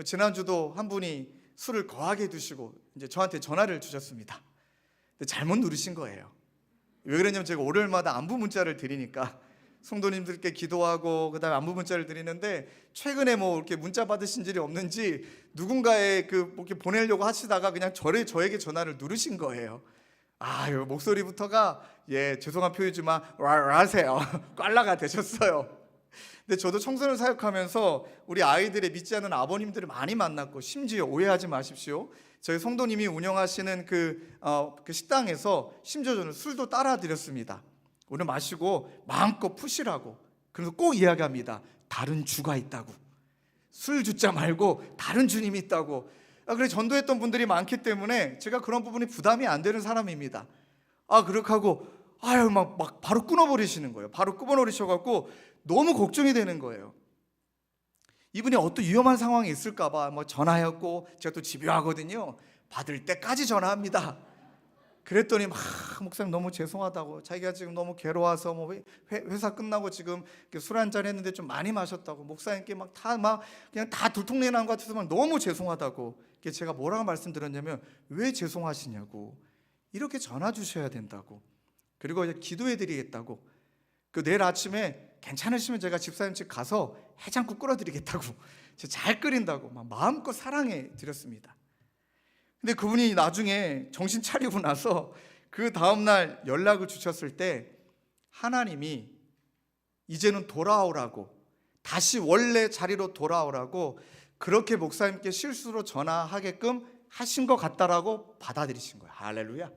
어, 지난주도 한 분이 술을 거하게 드시고 이제 저한테 전화를 주셨습니다. 잘못 누르신 거예요. 왜 그러냐면 제가 월요일마다 안부 문자를 드리니까 성도님들께 기도하고 그다음에 안부 문자를 드리는데 최근에 뭐 이렇게 문자 받으신 일이 없는지 누군가의 그뭐 이렇게 보내려고 하시다가 그냥 저를 저에게 전화를 누르신 거예요. 아, 이 목소리부터가 예 죄송한 표현이지만 라라세요 꽐라가 되셨어요. 근데 저도 청소년 사역하면서 우리 아이들의 믿지 않는 아버님들을 많이 만났고 심지어 오해하지 마십시오. 저희 성도님이 운영하시는 그, 어, 그 식당에서 심지어 저는 술도 따라 드렸습니다. 오늘 마시고 마음껏 푸시라고. 그래서 꼭 이야기합니다. 다른 주가 있다고. 술 주자 말고 다른 주님이 있다고. 아, 그래 전도했던 분들이 많기 때문에 제가 그런 부분이 부담이 안 되는 사람입니다. 아 그렇게 하고 아유 막, 막 바로 끊어버리시는 거예요. 바로 끊어버리셔갖고 너무 걱정이 되는 거예요. 이분이 어떤 위험한 상황이 있을까봐 뭐 전화했고 제가 또 집요하거든요. 받을 때까지 전화합니다. 그랬더니 막 목사님 너무 죄송하다고 자기가 지금 너무 괴로워서 뭐 회- 회사 끝나고 지금 술 한잔 했는데 좀 많이 마셨다고 목사님께 막 다 막 그냥 다 들통내는 것 같아서 막 너무 죄송하다고 제가 뭐라고 말씀드렸냐면 왜 죄송하시냐고 이렇게 전화 주셔야 된다고 그리고 기도해 드리겠다고 그 내일 아침에 괜찮으시면 제가 집사님 집 가서 해장국 끓여 드리겠다고 잘 끓인다고 막 마음껏 사랑해 드렸습니다. 근데 그분이 나중에 정신 차리고 나서 그 다음 날 연락을 주셨을 때 하나님이 이제는 돌아오라고 다시 원래 자리로 돌아오라고 그렇게 목사님께 실수로 전화하게끔 하신 것 같다라고 받아들이신 거예요. 할렐루야.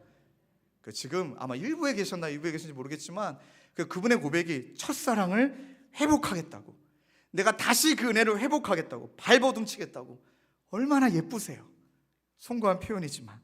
그 지금 아마 일부에 계셨나 일부에 계신지 모르겠지만 그 그분의 고백이 첫사랑을 회복하겠다고 내가 다시 그 은혜를 회복하겠다고 발버둥 치겠다고 얼마나 예쁘세요. 송구한 표현이지만